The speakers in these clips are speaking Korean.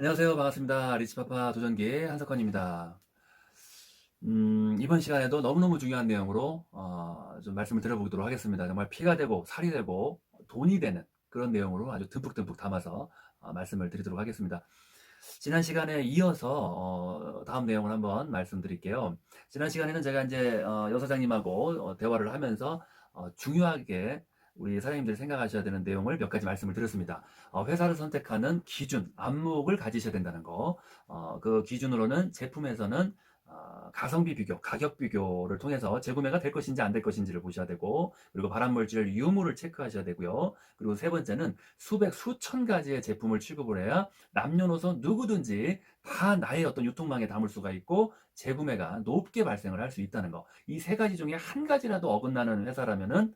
안녕하세요. 반갑습니다. 리치파파 도전기 한석헌입니다. 음, 이번 시간에도 너무너무 중요한 내용으로 어, 좀 말씀을 드려보도록 하겠습니다. 정말 피가 되고 살이 되고 돈이 되는 그런 내용으로 아주 듬뿍듬뿍 담아서 어, 말씀을 드리도록 하겠습니다. 지난 시간에 이어서 어, 다음 내용을 한번 말씀드릴게요. 지난 시간에는 제가 이제 어, 여사장님하고 어, 대화를 하면서 어, 중요하게 우리 사장님들이 생각하셔야 되는 내용을 몇 가지 말씀을 드렸습니다. 어, 회사를 선택하는 기준, 안목을 가지셔야 된다는 거. 어, 그 기준으로는 제품에서는 어, 가성비 비교, 가격 비교를 통해서 재구매가 될 것인지 안 될 것인지를 보셔야 되고, 그리고 발암물질 유무를 체크하셔야 되고요. 그리고 세 번째는 수백, 수천 가지의 제품을 취급을 해야 남녀노소 누구든지 다 나의 어떤 유통망에 담을 수가 있고, 재구매가 높게 발생을 할 수 있다는 거. 이 세 가지 중에 한 가지라도 어긋나는 회사라면은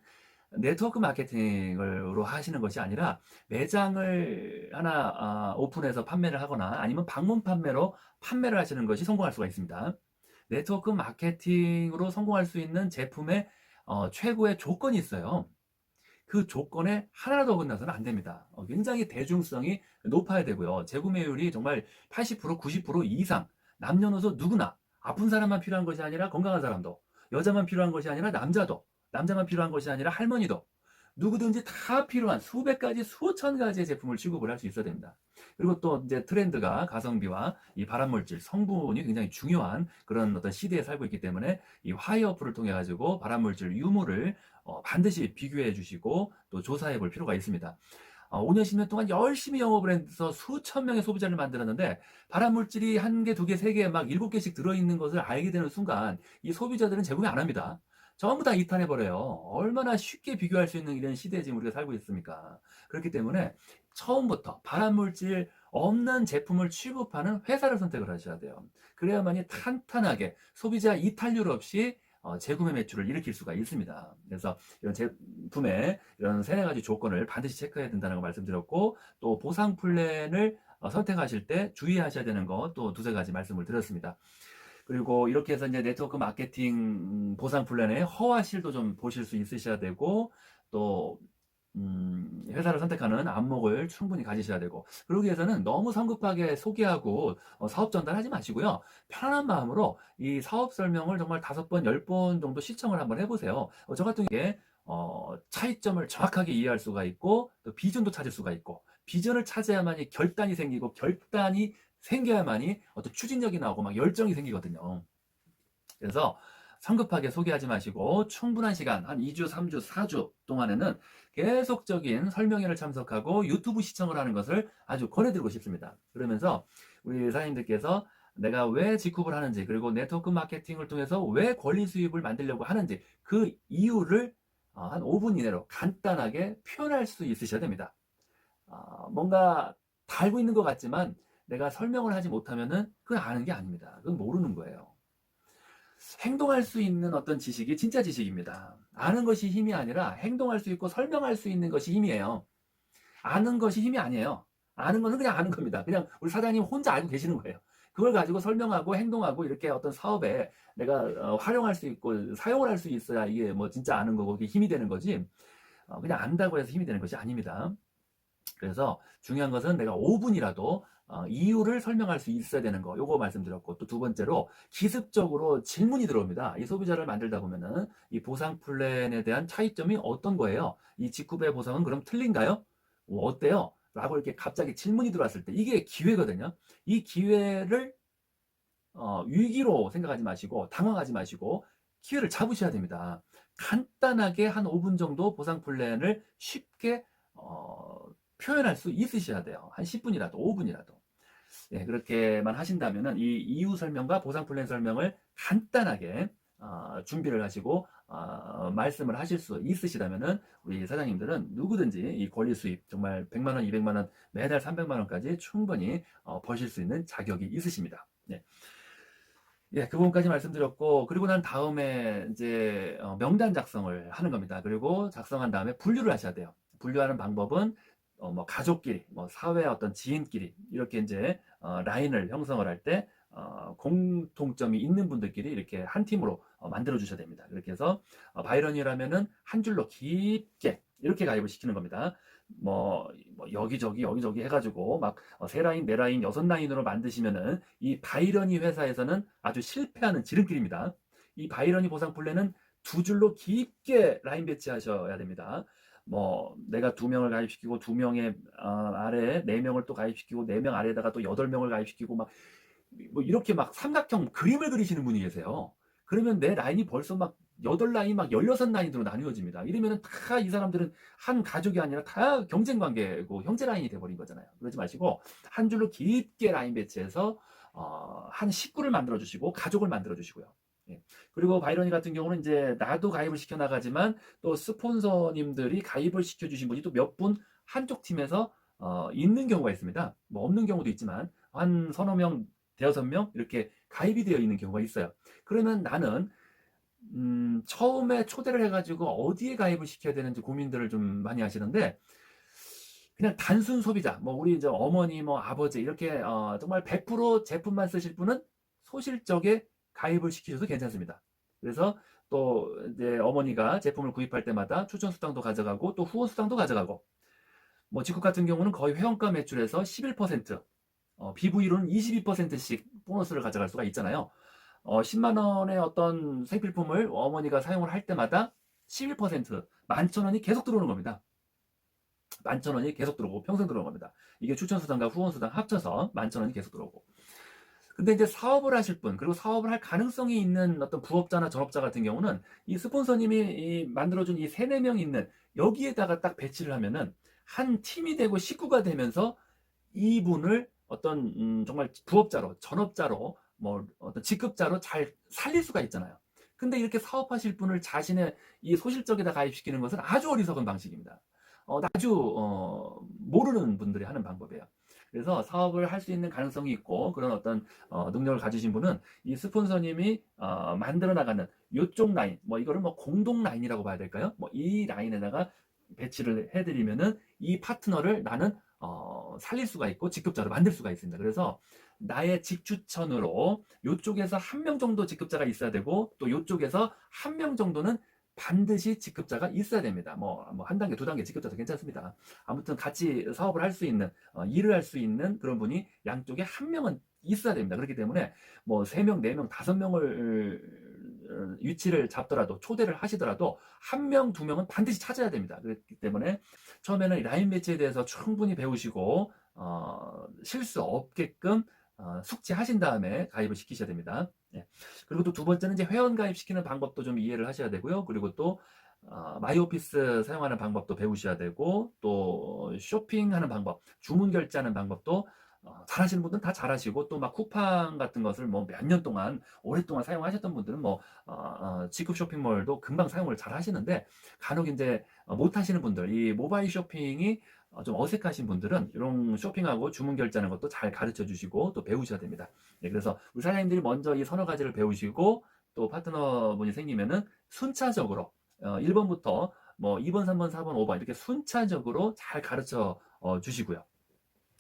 네트워크 마케팅으로 하시는 것이 아니라 매장을 하나 아, 오픈해서 판매를 하거나 아니면 방문 판매로 판매를 하시는 것이 성공할 수가 있습니다. 네트워크 마케팅으로 성공할 수 있는 제품의 어, 최고의 조건이 있어요. 그 조건에 하나라도 어긋나서는 안 됩니다. 어, 굉장히 대중성이 높아야 되고요. 재구매율이 정말 80% 90% 이상 남녀노소 누구나 아픈 사람만 필요한 것이 아니라 건강한 사람도 여자만 필요한 것이 아니라 남자도 남자만 필요한 것이 아니라 할머니도 누구든지 다 필요한 수백 가지, 수천 가지의 제품을 취급을 할 수 있어야 됩니다. 그리고 또 이제 트렌드가 가성비와 이 발암물질, 성분이 굉장히 중요한 그런 어떤 시대에 살고 있기 때문에 이 화이 어플을 통해 가지고 발암물질 유무를 어, 반드시 비교해 주시고 또 조사해 볼 필요가 있습니다. 어, 5년, 10년 동안 열심히 영업을 해서 수천 명의 소비자를 만들었는데 발암물질이 한 개, 두 개, 세 개, 막 일곱 개씩 들어있는 것을 알게 되는 순간 이 소비자들은 재구매 안 합니다. 전부 다 이탈해버려요. 얼마나 쉽게 비교할 수 있는 이런 시대에 지금 우리가 살고 있습니까? 그렇기 때문에 처음부터 발암물질 없는 제품을 취급하는 회사를 선택을 하셔야 돼요. 그래야만이 탄탄하게 소비자 이탈률 없이 어, 재구매 매출을 일으킬 수가 있습니다. 그래서 이런 제품의 이런 세네 가지 조건을 반드시 체크해야 된다는 거 말씀드렸고 또 보상 플랜을 어, 선택하실 때 주의하셔야 되는 거또 두세 가지 말씀을 드렸습니다. 그리고 이렇게 해서 이제 네트워크 마케팅 보상 플랜의 허와실도 좀 보실 수 있으셔야 되고 또 음, 회사를 선택하는 안목을 충분히 가지셔야 되고 그러기 위해서는 너무 성급하게 소개하고 어, 사업 전달하지 마시고요. 편안한 마음으로 이 사업 설명을 정말 다섯 번, 열 번 정도 시청을 한번 해보세요. 어, 저 같은 경우에 어, 차이점을 정확하게 이해할 수가 있고 또 비전도 찾을 수가 있고 비전을 찾아야만이 결단이 생기고 결단이 생겨야만이 어떤 추진력이 나오고 막 열정이 생기거든요. 그래서 성급하게 소개하지 마시고 충분한 시간, 한 2주, 3주, 4주 동안에는 계속적인 설명회를 참석하고 유튜브 시청을 하는 것을 아주 권해드리고 싶습니다. 그러면서 우리 사장님들께서 내가 왜 직급을 하는지, 그리고 네트워크 마케팅을 통해서 왜 권리 수입을 만들려고 하는지 그 이유를 어, 한 5분 이내로 간단하게 표현할 수 있으셔야 됩니다. 어, 뭔가 다 알고 있는 것 같지만 내가 설명을 하지 못하면은 그건 아는 게 아닙니다. 그건 모르는 거예요. 행동할 수 있는 어떤 지식이 진짜 지식입니다. 아는 것이 힘이 아니라 행동할 수 있고 설명할 수 있는 것이 힘이에요. 아는 것이 힘이 아니에요. 아는 것은 그냥 아는 겁니다. 그냥 우리 사장님 혼자 알고 계시는 거예요. 그걸 가지고 설명하고 행동하고 이렇게 어떤 사업에 내가 어, 활용할 수 있고 사용을 할 수 있어야 이게 뭐 진짜 아는 거고 그게 힘이 되는 거지. 어, 그냥 안다고 해서 힘이 되는 것이 아닙니다. 그래서 중요한 것은 내가 5분이라도 어, 이유를 설명할 수 있어야 되는 거. 요거 말씀드렸고 또 두 번째로 기습적으로 질문이 들어옵니다. 이 소비자를 만들다 보면은 이 보상 플랜에 대한 차이점이 어떤 거예요? 이 직급의 보상은 그럼 틀린가요? 뭐 어때요? 라고 이렇게 갑자기 질문이 들어왔을 때 이게 기회거든요. 이 기회를 어, 위기로 생각하지 마시고 당황하지 마시고 기회를 잡으셔야 됩니다. 간단하게 한 5분 정도 보상 플랜을 쉽게 어, 표현할 수 있으셔야 돼요. 한 10분이라도, 5분이라도. 예, 그렇게만 하신다면은 이 이유 설명과 보상 플랜 설명을 간단하게 어, 준비를 하시고 어, 말씀을 하실 수 있으시다면은 우리 사장님들은 누구든지 이 권리 수입 정말 100만 원, 200만 원, 매달 300만 원까지 충분히 어, 버실 수 있는 자격이 있으십니다. 네. 예, 그 부분까지 말씀드렸고 그리고 난 다음에 이제 어, 명단 작성을 하는 겁니다. 그리고 작성한 다음에 분류를 하셔야 돼요. 분류하는 방법은 어, 뭐 가족끼리, 뭐 사회 어떤 지인끼리 이렇게 이제 어, 라인을 형성을 할때 어, 공통점이 있는 분들끼리 이렇게 한 팀으로 어, 만들어 주셔야 됩니다. 그렇게 해서 어, 바이런이라면은 한 줄로 깊게 이렇게 가입을 시키는 겁니다. 뭐, 뭐 여기저기 여기저기 해가지고 막 어, 세 라인, 네 라인, 여섯 라인으로 만드시면은 이 바이러니 회사에서는 아주 실패하는 지름길입니다. 이 바이러니 보상 플랜은 두 줄로 깊게 라인 배치하셔야 됩니다. 뭐 내가 두 명을 가입시키고 두 명의 어, 아래에 네 명을 또 가입시키고 네 명 아래에다가 또 여덟 명을 가입시키고 막 뭐 이렇게 막 삼각형 그림을 그리시는 분이 계세요. 그러면 내 라인이 벌써 막 여덟 라인 막 열여섯 라인으로 나뉘어집니다. 이러면은 다 이 사람들은 한 가족이 아니라 다 경쟁 관계고 형제 라인이 돼버린 거잖아요. 그러지 마시고 한 줄로 깊게 라인 배치해서 어, 한 식구를 만들어 주시고 가족을 만들어 주시고요. 예. 그리고 바이러니 같은 경우는 이제 나도 가입을 시켜 나가지만 또 스폰서님들이 가입을 시켜 주신 분이 또 몇 분 한쪽 팀에서 어, 있는 경우가 있습니다. 뭐 없는 경우도 있지만 한 서너 명, 대여섯 명 이렇게 가입이 되어 있는 경우가 있어요. 그러면 나는 음, 처음에 초대를 해가지고 어디에 가입을 시켜야 되는지 고민들을 좀 많이 하시는데 그냥 단순 소비자, 뭐 우리 이제 어머니, 뭐 아버지 이렇게 어, 정말 100% 제품만 쓰실 분은 소실적에 가입을 시키셔도 괜찮습니다. 그래서 또 이제 어머니가 제품을 구입할 때마다 추천 수당도 가져가고 또 후원 수당도 가져가고 뭐 직국 같은 경우는 거의 회원가 매출에서 11% 어, BV로는 22%씩 보너스를 가져갈 수가 있잖아요. 어, 10만 원의 어떤 생필품을 어머니가 사용을 할 때마다 11% 만천 원이 계속 들어오는 겁니다. 만천 원이 계속 들어오고 평생 들어오는 겁니다. 이게 추천 수당과 후원 수당 합쳐서 만천 원이 계속 들어오고. 근데 이제 사업을 하실 분, 그리고 사업을 할 가능성이 있는 어떤 부업자나 전업자 같은 경우는 이 스폰서님이 이 만들어준 이 세네 명 있는 여기에다가 딱 배치를 하면은 한 팀이 되고 식구가 되면서 이분을 어떤 음, 정말 부업자로, 전업자로, 뭐 어떤 직급자로 잘 살릴 수가 있잖아요. 근데 이렇게 사업하실 분을 자신의 이 소실적에다 가입시키는 것은 아주 어리석은 방식입니다. 어, 아주 어, 모르는 분들이 하는 방법이에요. 그래서 사업을 할 수 있는 가능성이 있고 그런 어떤 어, 능력을 가지신 분은 이 스폰서님이 어, 만들어 나가는 이쪽 라인, 뭐 이거를 뭐 공동 라인이라고 봐야 될까요? 뭐 이 라인에다가 배치를 해드리면은 이 파트너를 나는 어, 살릴 수가 있고 직급자로 만들 수가 있습니다. 그래서 나의 직추천으로 이쪽에서 한 명 정도 직급자가 있어야 되고 또 이쪽에서 한 명 정도는 반드시 직급자가 있어야 됩니다. 뭐, 뭐, 한 단계, 두 단계 직급자도 괜찮습니다. 아무튼 같이 사업을 할 수 있는, 어, 일을 할 수 있는 그런 분이 양쪽에 한 명은 있어야 됩니다. 그렇기 때문에 뭐, 세 명, 네 명, 다섯 명을 어, 위치를 잡더라도, 초대를 하시더라도, 한 명, 두 명은 반드시 찾아야 됩니다. 그렇기 때문에 처음에는 라인 매치에 대해서 충분히 배우시고, 어, 실수 없게끔 어, 숙지하신 다음에 가입을 시키셔야 됩니다. 예. 그리고 또 두 번째는 이제 회원 가입시키는 방법도 좀 이해를 하셔야 되고요. 그리고 또 어, 마이오피스 사용하는 방법도 배우셔야 되고 또 쇼핑하는 방법, 주문 결제하는 방법도 어, 잘하시는 분들은 다 잘하시고 또 막 쿠팡 같은 것을 뭐 몇 년 동안 오랫동안 사용하셨던 분들은 뭐 어, 어, 직급 쇼핑몰도 금방 사용을 잘 하시는데 간혹 이제 어, 못 하시는 분들 이 모바일 쇼핑이 어, 좀 어색하신 분들은 이런 쇼핑하고 주문 결제하는 것도 잘 가르쳐 주시고 또 배우셔야 됩니다. 예, 그래서 우리 사장님들이 먼저 이 서너 가지를 배우시고 또 파트너분이 생기면은 순차적으로 어, 1번부터 뭐 2번, 3번, 4번, 5번 이렇게 순차적으로 잘 가르쳐 어, 주시고요.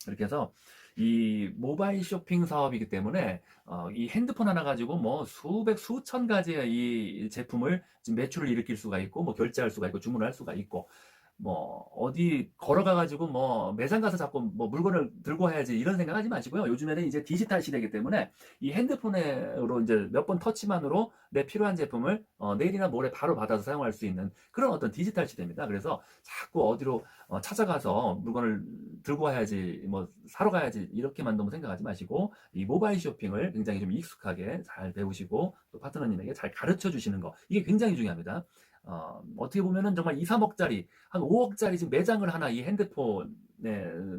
이렇게 해서 이 모바일 쇼핑 사업이기 때문에 어, 이 핸드폰 하나 가지고 뭐 수백 수천 가지의 이 제품을 지금 매출을 일으킬 수가 있고 뭐 결제할 수가 있고 주문을 할 수가 있고 뭐 어디 걸어가 가지고 뭐 매장 가서 자꾸 뭐 물건을 들고 와야지 이런 생각하지 마시고요. 요즘에는 이제 디지털 시대이기 때문에 이 핸드폰으로 이제 몇 번 터치만으로 내 필요한 제품을 어, 내일이나 모레 바로 받아서 사용할 수 있는 그런 어떤 디지털 시대입니다. 그래서 자꾸 어디로 어, 찾아가서 물건을 들고 와야지 뭐 사러 가야지 이렇게만 너무 생각하지 마시고 이 모바일 쇼핑을 굉장히 좀 익숙하게 잘 배우시고 또 파트너님에게 잘 가르쳐 주시는 거 이게 굉장히 중요합니다. 어, 어떻게 보면은 정말 2, 3억짜리, 한 5억짜리 지금 매장을 하나 이 핸드폰에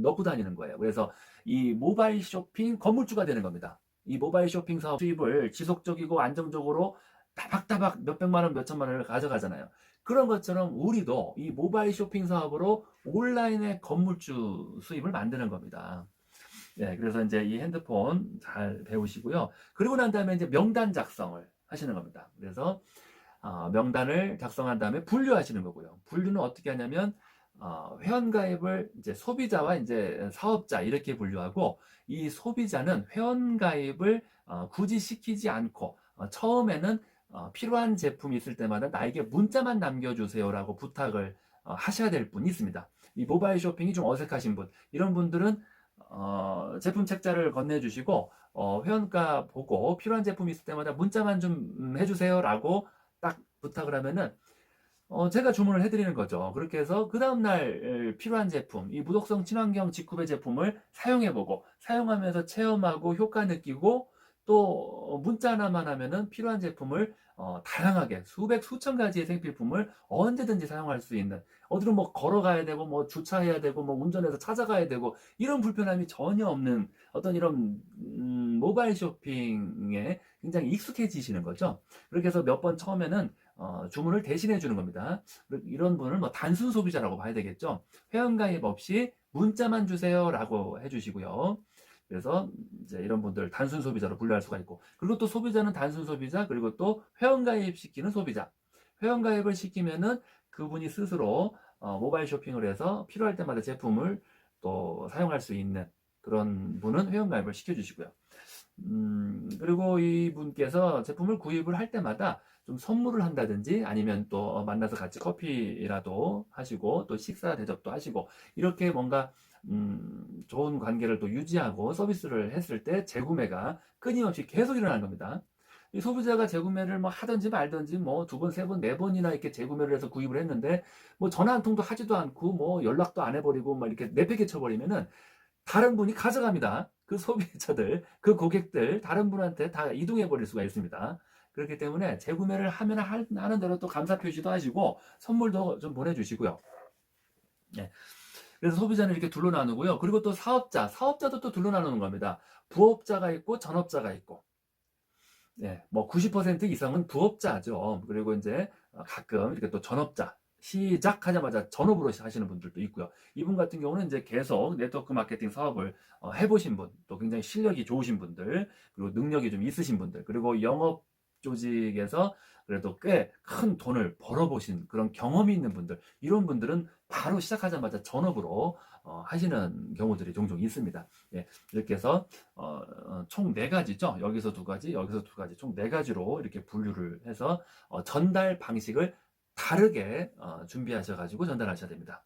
넣고 다니는 거예요. 그래서 이 모바일 쇼핑 건물주가 되는 겁니다. 이 모바일 쇼핑 사업 수입을 지속적이고 안정적으로 따박따박 몇백만 원, 몇천만 원을 가져가잖아요. 그런 것처럼 우리도 이 모바일 쇼핑 사업으로 온라인의 건물주 수입을 만드는 겁니다. 네, 그래서 이제 이 핸드폰 잘 배우시고요. 그리고 난 다음에 이제 명단 작성을 하시는 겁니다. 그래서 어, 명단을 작성한 다음에 분류하시는 거고요. 분류는 어떻게 하냐면 어, 회원가입을 이제 소비자와 이제 사업자 이렇게 분류하고 이 소비자는 회원가입을 어, 굳이 시키지 않고 어, 처음에는 어, 필요한 제품이 있을 때마다 나에게 문자만 남겨주세요라고 부탁을 어, 하셔야 될 분이 있습니다. 이 모바일 쇼핑이 좀 어색하신 분, 이런 분들은 어, 제품 책자를 건네주시고 어, 회원가 보고 필요한 제품 있을 때마다 문자만 좀 음, 해주세요라고 딱 부탁을 하면은 어, 제가 주문을 해드리는 거죠. 그렇게 해서 그 다음날 필요한 제품, 이 무독성 친환경 직구배 제품을 사용해보고 사용하면서 체험하고 효과 느끼고 또 문자 하나만 하면은 필요한 제품을 어, 다양하게 수백 수천 가지의 생필품을 언제든지 사용할 수 있는 어디로 뭐 걸어가야 되고 뭐 주차해야 되고 뭐 운전해서 찾아가야 되고 이런 불편함이 전혀 없는 어떤 이런 음, 모바일 쇼핑에 굉장히 익숙해지시는 거죠. 그렇게 해서 몇 번 처음에는 어, 주문을 대신해 주는 겁니다. 이런 분을 뭐 단순 소비자라고 봐야 되겠죠. 회원 가입 없이 문자만 주세요라고 해주시고요. 그래서 이제 이런 분들 단순 소비자로 분류할 수가 있고 그리고 또 소비자는 단순 소비자 그리고 또 회원 가입 시키는 소비자 회원 가입을 시키면은 그분이 스스로 어, 모바일 쇼핑을 해서 필요할 때마다 제품을 또 사용할 수 있는 그런 분은 회원 가입을 시켜주시고요. 음, 그리고 이 분께서 제품을 구입을 할 때마다 좀 선물을 한다든지 아니면 또 만나서 같이 커피라도 하시고 또 식사 대접도 하시고 이렇게 뭔가 음, 좋은 관계를 또 유지하고 서비스를 했을 때 재구매가 끊임없이 계속 일어나는 겁니다. 이 소비자가 재구매를 뭐 하든지 말든지 뭐 두 번, 세 번, 네 번이나 이렇게 재구매를 해서 구입을 했는데 뭐 전화 한 통도 하지도 않고 뭐 연락도 안 해버리고 막 이렇게 내팽개 쳐버리면은 다른 분이 가져갑니다. 그 소비자들, 그 고객들, 다른 분한테 다 이동해 버릴 수가 있습니다. 그렇기 때문에 재구매를 하면 하는 대로 또 감사 표시도 하시고 선물도 좀 보내주시고요. 네. 그래서 소비자는 이렇게 둘로 나누고요. 그리고 또 사업자, 사업자도 또 둘로 나누는 겁니다. 부업자가 있고 전업자가 있고. 네, 뭐 90% 이상은 부업자죠. 그리고 이제 가끔 이렇게 또 전업자, 시작하자마자 전업으로 하시는 분들도 있고요. 이분 같은 경우는 이제 계속 네트워크 마케팅 사업을 어, 해보신 분, 또 굉장히 실력이 좋으신 분들, 그리고 능력이 좀 있으신 분들, 그리고 영업 조직에서 그래도 꽤 큰 돈을 벌어보신 그런 경험이 있는 분들, 이런 분들은 바로 시작하자마자 전업으로 어, 하시는 경우들이 종종 있습니다. 예, 이렇게 해서 어, 어총 네 가지죠. 여기서 두 가지, 여기서 두 가지, 총 네 가지로 이렇게 분류를 해서 어, 전달 방식을 다르게 어, 준비하셔가지고 전달하셔야 됩니다.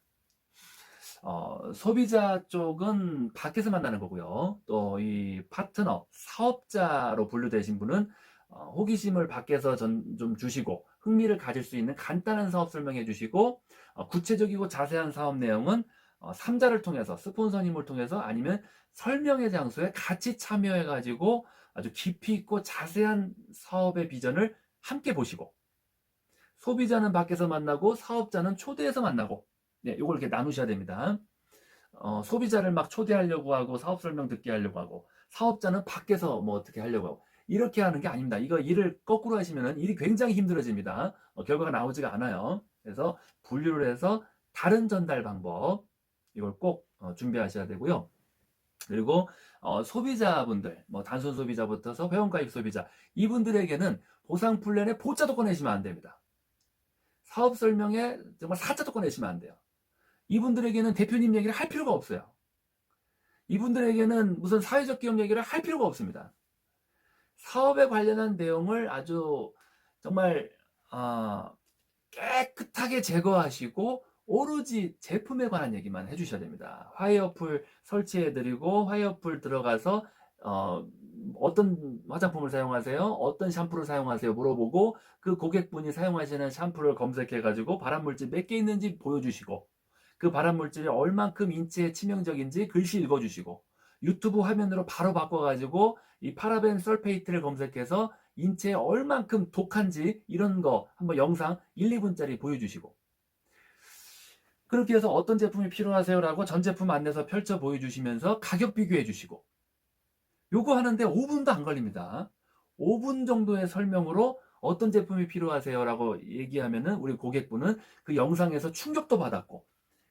어, 소비자 쪽은 밖에서 만나는 거고요. 또 이 파트너, 사업자로 분류되신 분은 어, 호기심을 밖에서 전, 좀 주시고 흥미를 가질 수 있는 간단한 사업 설명해 주시고 어, 구체적이고 자세한 사업 내용은 어, 3자를 통해서 스폰서님을 통해서 아니면 설명회 장소에 같이 참여해 가지고 아주 깊이 있고 자세한 사업의 비전을 함께 보시고 소비자는 밖에서 만나고 사업자는 초대해서 만나고 네, 이걸 이렇게 나누셔야 됩니다. 어, 소비자를 막 초대하려고 하고 사업 설명 듣게 하려고 하고 사업자는 밖에서 뭐 어떻게 하려고 하고 이렇게 하는 게 아닙니다. 이거 일을 거꾸로 하시면 일이 굉장히 힘들어집니다. 어, 결과가 나오지가 않아요. 그래서 분류를 해서 다른 전달 방법 이걸 꼭 어, 준비하셔야 되고요. 그리고 어, 소비자분들, 뭐 단순 소비자부터서 회원가입 소비자 이분들에게는 보상 플랜에 보자도 꺼내시면 안 됩니다. 사업 설명에 정말 사자도 꺼내시면 안 돼요. 이분들에게는 대표님 얘기를 할 필요가 없어요. 이분들에게는 무슨 사회적 기업 얘기를 할 필요가 없습니다. 사업에 관련한 내용을 아주 정말 어, 깨끗하게 제거하시고 오로지 제품에 관한 얘기만 해주셔야 됩니다. 화이어풀 설치해드리고 화이어풀 들어가서 어, 어떤 화장품을 사용하세요? 어떤 샴푸를 사용하세요? 물어보고 그 고객분이 사용하시는 샴푸를 검색해가지고 발암물질 몇 개 있는지 보여주시고 그 발암물질이 얼만큼 인체에 치명적인지 글씨 읽어주시고 유튜브 화면으로 바로 바꿔가지고 이 파라벤 설페이트를 검색해서 인체에 얼만큼 독한지 이런 거 한번 영상 1, 2분짜리 보여주시고. 그렇게 해서 어떤 제품이 필요하세요라고 전 제품 안내서 펼쳐 보여주시면서 가격 비교해 주시고. 요거 하는데 5분도 안 걸립니다. 5분 정도의 설명으로 어떤 제품이 필요하세요라고 얘기하면은 우리 고객분은 그 영상에서 충격도 받았고.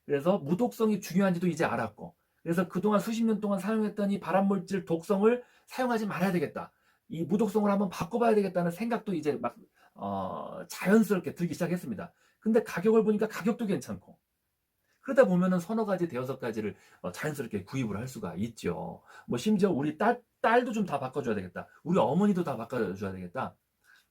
그래서 무독성이 중요한지도 이제 알았고 그래서 그동안 수십 년 동안 사용했던 이 발암물질 독성을 사용하지 말아야 되겠다. 이 무독성을 한번 바꿔봐야 되겠다는 생각도 이제 막 어, 자연스럽게 들기 시작했습니다. 근데 가격을 보니까 가격도 괜찮고 그러다 보면은 서너 가지, 대여섯 가지를 어, 자연스럽게 구입을 할 수가 있죠. 뭐 심지어 우리 딸, 딸도 좀 다 바꿔줘야 되겠다. 우리 어머니도 다 바꿔줘야 되겠다.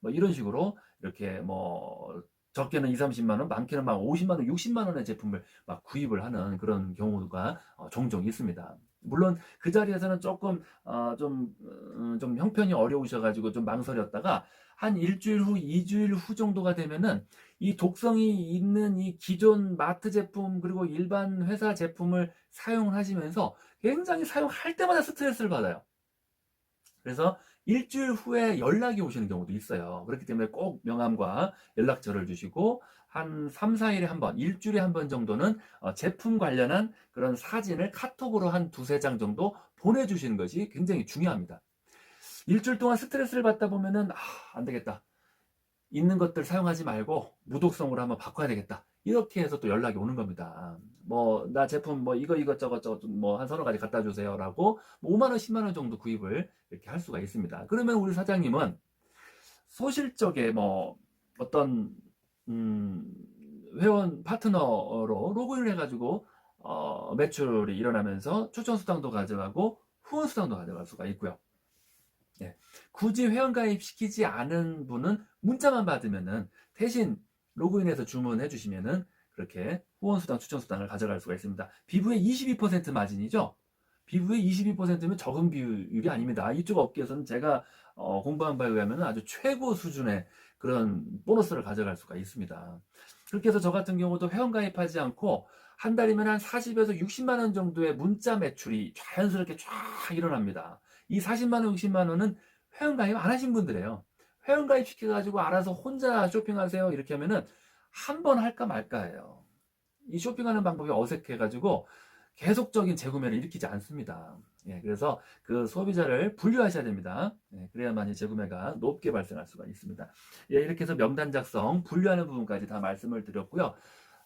뭐 이런 식으로 이렇게 뭐 적게는 2, 30만 원, 많게는 막 50만 원, 60만 원의 제품을 막 구입을 하는 그런 경우가 어, 종종 있습니다. 물론 그 자리에서는 조금 어, 좀, 음, 좀 형편이 어려우셔가지고 좀 망설였다가 한 일주일 후, 이주일 후 정도가 되면은 이 독성이 있는 이 기존 마트 제품 그리고 일반 회사 제품을 사용하시면서 굉장히 사용할 때마다 스트레스를 받아요. 그래서 일주일 후에 연락이 오시는 경우도 있어요. 그렇기 때문에 꼭 명함과 연락처를 주시고 한 3, 4일에 한 번, 일주일에 한 번 정도는 어, 제품 관련한 그런 사진을 카톡으로 한 두세 장 정도 보내주시는 것이 굉장히 중요합니다. 일주일 동안 스트레스를 받다 보면은, 아, 안 되겠다. 있는 것들 사용하지 말고 무독성으로 한번 바꿔야 되겠다. 이렇게 해서 또 연락이 오는 겁니다. 뭐, 나 제품 뭐 이거 이것저것 저것 뭐한 서너 가지 갖다 주세요 라고 뭐 5만원, 10만원 정도 구입을 이렇게 할 수가 있습니다. 그러면 우리 사장님은 소실적에 뭐 어떤, 음, 회원 파트너로 로그인을 해가지고 어, 매출이 일어나면서 추천 수당도 가져가고 후원 수당도 가져갈 수가 있고요. 예. 굳이 회원 가입 시키지 않은 분은 문자만 받으면은 대신 로그인해서 주문해 주시면은 그렇게 후원 수당, 추천 수당을 가져갈 수가 있습니다. 비부의 22% 마진이죠. 비부의 22%면 적은 비율이 아닙니다. 이쪽 업계에서는 제가 어, 공부한 바에 의하면 아주 최고 수준의 그런 보너스를 가져갈 수가 있습니다. 그렇게 해서 저 같은 경우도 회원 가입하지 않고 한 달이면 한 40에서 60만 원 정도의 문자 매출이 자연스럽게 쫙 일어납니다. 이 40만 원, 60만 원은 회원 가입 안 하신 분들이에요. 회원 가입 시켜가지고 알아서 혼자 쇼핑하세요. 이렇게 하면은 한 번 할까 말까예요. 이 쇼핑하는 방법이 어색해가지고 계속적인 재구매를 일으키지 않습니다. 예, 그래서 그 소비자를 분류하셔야 됩니다. 예, 그래야만 이 재구매가 높게 발생할 수가 있습니다. 예, 이렇게 해서 명단 작성, 분류하는 부분까지 다 말씀을 드렸고요.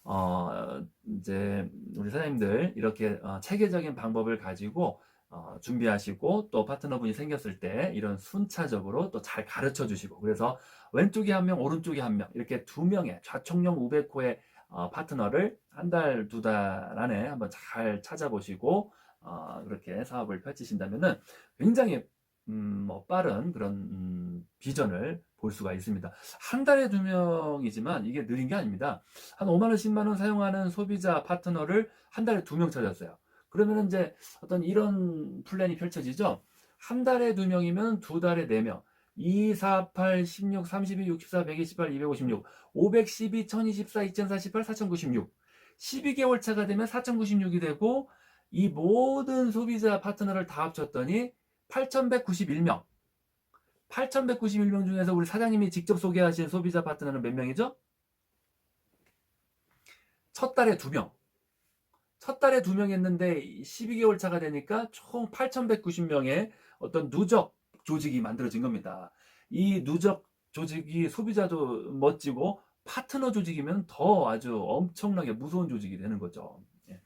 어, 이제 우리 사장님들 이렇게 어, 체계적인 방법을 가지고 어, 준비하시고 또 파트너분이 생겼을 때 이런 순차적으로 또 잘 가르쳐 주시고 그래서 왼쪽에 한 명, 오른쪽에 한 명 이렇게 두 명의 좌총령 우백호의 어, 파트너를 한 달, 두 달 안에 한번 잘 찾아보시고 어, 그렇게 사업을 펼치신다면은 굉장히 음, 뭐 빠른 그런 음, 비전을 볼 수가 있습니다. 한 달에 두 명이지만 이게 느린 게 아닙니다. 한 5만 원, 10만 원 사용하는 소비자 파트너를 한 달에 두 명 찾았어요. 그러면 이제 어떤 이런 플랜이 펼쳐지죠. 한 달에 두 명이면 두 달에 네 명. 2, 4, 8, 16, 32, 64, 128, 256, 512, 1024, 2048, 4096. 12개월 차가 되면 4096이 되고 이 모든 소비자 파트너를 다 합쳤더니 8191명. 8191명 중에서 우리 사장님이 직접 소개하신 소비자 파트너는 몇 명이죠? 첫 달에 두 명. 첫 달에 두 명 했는데 12개월 차가 되니까 총 8,190명의 어떤 누적 조직이 만들어진 겁니다. 이 누적 조직이 소비자도 멋지고 파트너 조직이면 더 아주 엄청나게 무서운 조직이 되는 거죠. 예.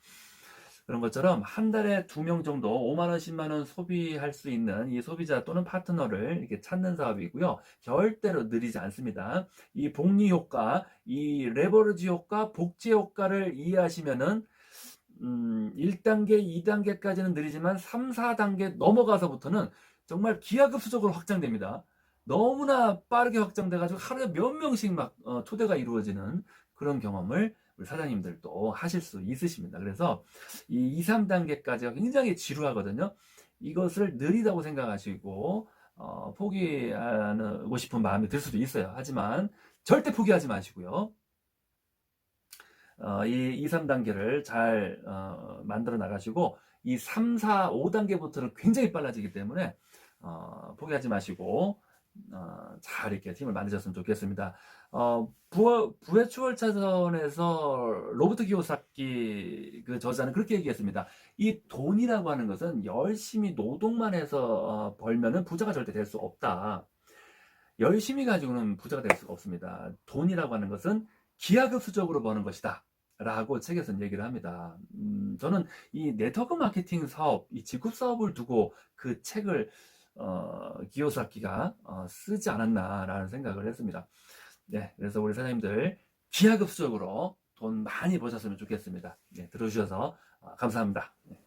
그런 것처럼 한 달에 두 명 정도 5만 원, 10만 원 소비할 수 있는 이 소비자 또는 파트너를 이렇게 찾는 사업이고요. 절대로 느리지 않습니다. 이 복리 효과, 이 레버리지 효과, 복제 효과를 이해하시면은 음, 1단계, 2단계까지는 느리지만 3, 4단계 넘어가서부터는 정말 기하급수적으로 확장됩니다. 너무나 빠르게 확장돼가지고 하루에 몇 명씩 막 어, 초대가 이루어지는 그런 경험을 우리 사장님들도 하실 수 있으십니다. 그래서 이 2, 3단계까지가 굉장히 지루하거든요. 이것을 느리다고 생각하시고 어, 포기하고 싶은 마음이 들 수도 있어요. 하지만 절대 포기하지 마시고요. 어, 이 2, 3단계를 잘 어, 만들어 나가시고 이 3, 4, 5단계부터는 굉장히 빨라지기 때문에 어, 포기하지 마시고 어, 잘 이렇게 팀을 만드셨으면 좋겠습니다. 어, 부, 부의 추월 차선에서 로버트 기요사키 그 저자는 그렇게 얘기했습니다. 이 돈이라고 하는 것은 열심히 노동만 해서 어, 벌면은 부자가 절대 될 수 없다. 열심히 가지고는 부자가 될 수가 없습니다. 돈이라고 하는 것은 기하급수적으로 버는 것이다. 라고 책에서는 얘기를 합니다. 음, 저는 이 네트워크 마케팅 사업, 이 직급 사업을 두고 그 책을 어, 기요사키가 어, 쓰지 않았나라는 생각을 했습니다. 네, 그래서 우리 사장님들 기하급수적으로 돈 많이 버셨으면 좋겠습니다. 네, 들어주셔서 어, 감사합니다. 네.